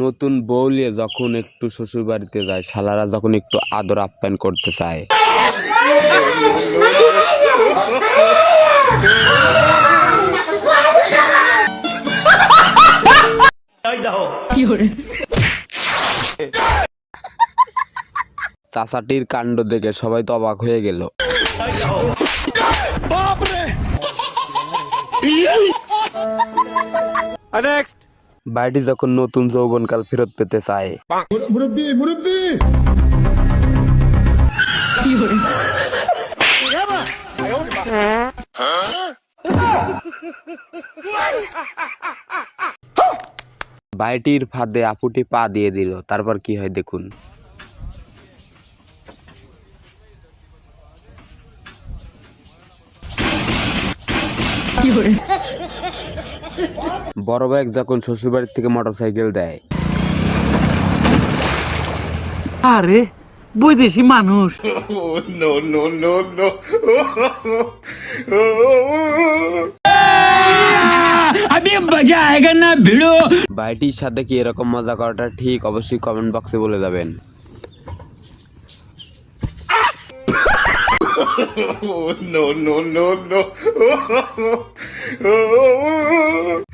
নতুন বউলিয়ে যখন একটু শ্বশুর বাড়িতে যায় শালারা যখন একটু আদর আপ্যায়ন করতে চায়। চাচাটির কাণ্ড দেখে সবাই তো অবাক হয়ে গেল। বাড়িটি যখন নতুন যৌবনকাল ফেরত পেতে চায়। বাড়িটির ফাঁদে আপুটি পা দিয়ে দিল তারপর কি হয় দেখুন। বড় ভাই যখন শ্বশুরবাড়ির থেকে মোটরসাইকেল দেয়। আরে বৈদেশি মানুষ। ভাইটির সাথে কি এরকম মজা করাটা ঠিক? অবশ্যই কমেন্ট বক্সে বলে যাবেন।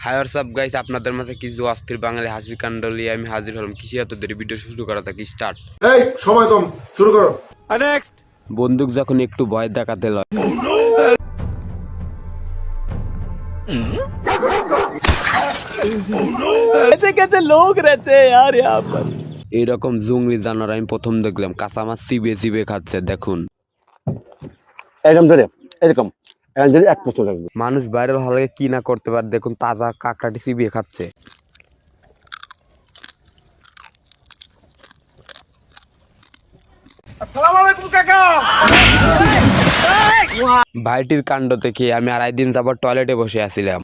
হাই হোয়াটসঅ্যাপ গাইস আপনাদের মাঝে কিছু অস্থির বাঙালি হাসির কাণ্ড নিয়ে আমি হাজির হলাম কৃষি এত দেরি ভিডিও শুরু করা থাকি স্টার্ট এই সময় কম শুরু করো বন্দুক যখন একটু ভয় দেখাতে লয় कैसे कैसे लोग रहते हैं यार यहाँ पर এইরকম জঙ্গলি জানোয়ার আমি প্রথম দেখলাম কাঁচা মাছ চিবে চিবে খাচ্ছে দেখুন এরকম ধরে এরকম এরকম এক বছর রাখবে মানুষ বাইরে ভালো লাগে কি না করতে পারে দেখুন তাজা কাঁকড়াটি চিবিয়ে খাচ্ছে। ভাইটির কাণ্ড থেকে আমি আড়াই দিন যাবত টয়লেটে বসে আছিলাম।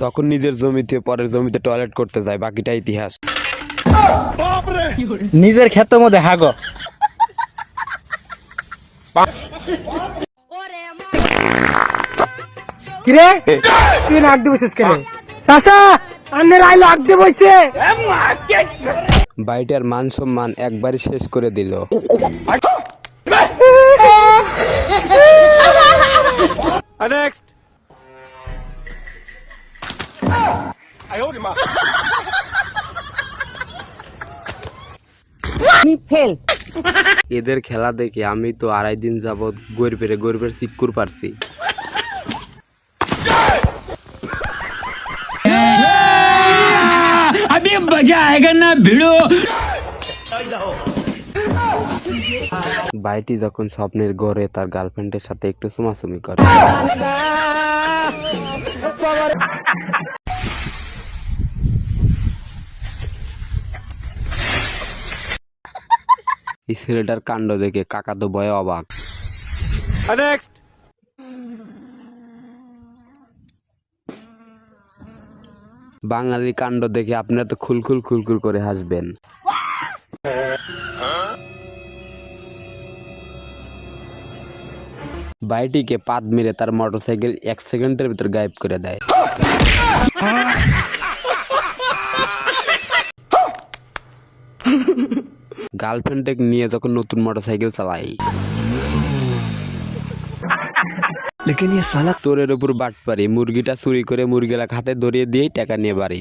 যখন নিজের জমিতে পরের জমিতে টয়লেট করতে যায় বাকিটা ইতিহাস। নিজের ক্ষেতের মধ্যে হাগো। কিরে? তুই নাক দিয়ে বসেছিস কেন? চাচা আন্নের আইলো আগ দিয়ে বসে বাড়িটার মান সম্মান একবারই শেষ করে দিল। এদের খেলা দেখে আমি তো আড়াই দিন যাবৎ গরিবের গরিবের চিক্কুর পারছি अभी मजा आएगा ना भिड़ो ভাইটি যখন স্বপ্নের ঘরে তার গার্লফ্রেন্ডের সাথে একটু চুমাচুমি করে এই ছেলেটার কাণ্ড দেখে কাকা তো ভয়ে অবাক। বাঙালি কাণ্ড দেখে আপনারা তো খুলখুল খুলখুল করে হাসবেন। বাইটিকে পাত মেরে তার মোটরসাইকেল এক সেকেন্ডের ভিতর গায়েব করে দেয়। গার্লফ্রেন্ডকে নিয়ে যখন নতুন মোটরসাইকেল চালাই। চোরের উপর বাট পারি মুরগিটা চুরি করে মুরগিলা হাতে ধরিয়ে দিয়ে টাকা নিয়ে বাড়ি।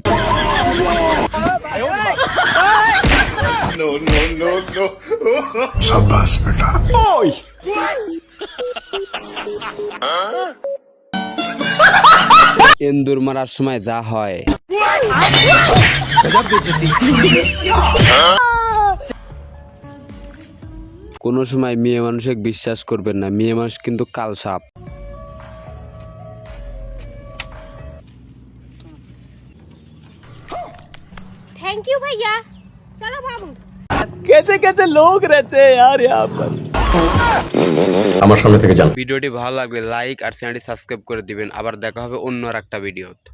এন্দুর মারার সময় যা হয়। কোনো সময় মেয়ে মানুষকে বিশ্বাস করবেন না মেয়ে মানুষ কিন্তু কাল সাপ थैंक यू भैया चलो बाबू कैसे कैसे लोग रहते हैं यार यहाँ पर আমার সামনে থেকে যান ভিডিওটি ভালো লাগলে লাইক আর চ্যানেলটি সাবস্ক্রাইব করে দিবেন আবার দেখা হবে অন্য আর একটা ভিডিওতে